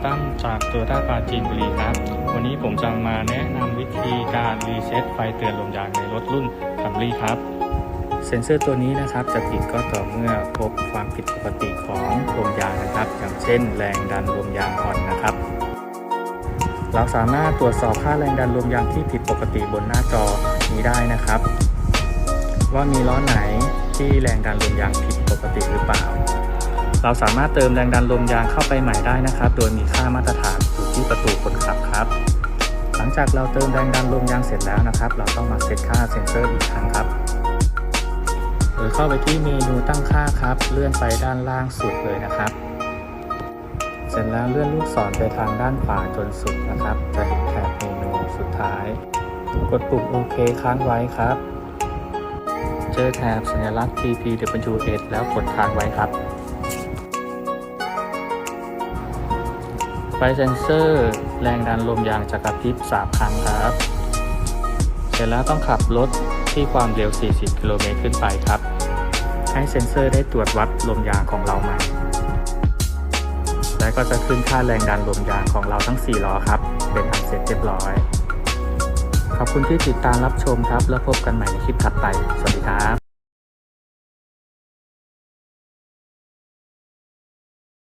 โตต้าปราจีนบุรีครับ วันนี้ผมจะมาแนะนำวิธีการรีเซ็ตไฟเตือนลมยางในรถรุ่นคัมรี่ครับ เซ็นเซอร์ตัวนี้นะครับจะติดก็ต่อเมื่อพบความผิดปกติของลมยางนะครับ อย่างเช่น แรงดันลมยางอ่อนนะครับ เราสามารถตรวจสอบค่าแรงดันลมยางที่ผิดปกติบนหน้าจอนี้ได้นะครับ ว่ามีล้อไหนที่แรงดันลมยางผิดปกติหรือเปล่า เราสามารถเติมแรงดันลมยางเข้าไปใหม่ได้นะครับ โดยมีค่ามาตรฐานอยู่ที่ประตูคนขับครับ หลังจากเราเติมแรงดันลมยางเสร็จแล้วนะครับ เราต้องมาเซตค่าเซ็นเซอร์อีกครั้งครับโดยเข้าไปที่เมนูตั้งค่าครับ เลื่อนไปด้านล่างสุดเลยนะครับ เสร็จแล้วเลื่อนลูกศรไปทางด้านขวาจนสุดนะครับ จะเห็นแถบเมนูสุดท้าย กดปุ่มโอเคค้างไว้ครับ เจอแถบสัญลักษณ์ TPWS แล้วกดค้างไว้ครับ ไฟเซนเซอร์ แรงดันลมยางจะกระพริบ 3 ครั้งครับ เสร็จแล้วต้องขับรถที่ความเร็ว 40 กิโลเมตรขึ้นไปครับ ให้เซ็นเซอร์ได้ตรวจวัดลมยางของเราใหม่ และก็จะขึ้นค่าแรงดันลมยางของเราทั้ง 4 ล้อครับ เป็นอันเสร็จเรียบร้อย ขอบคุณที่ติดตามรับชมครับ แล้วพบกันใหม่ในคลิปถัดไป สวัสดีครับ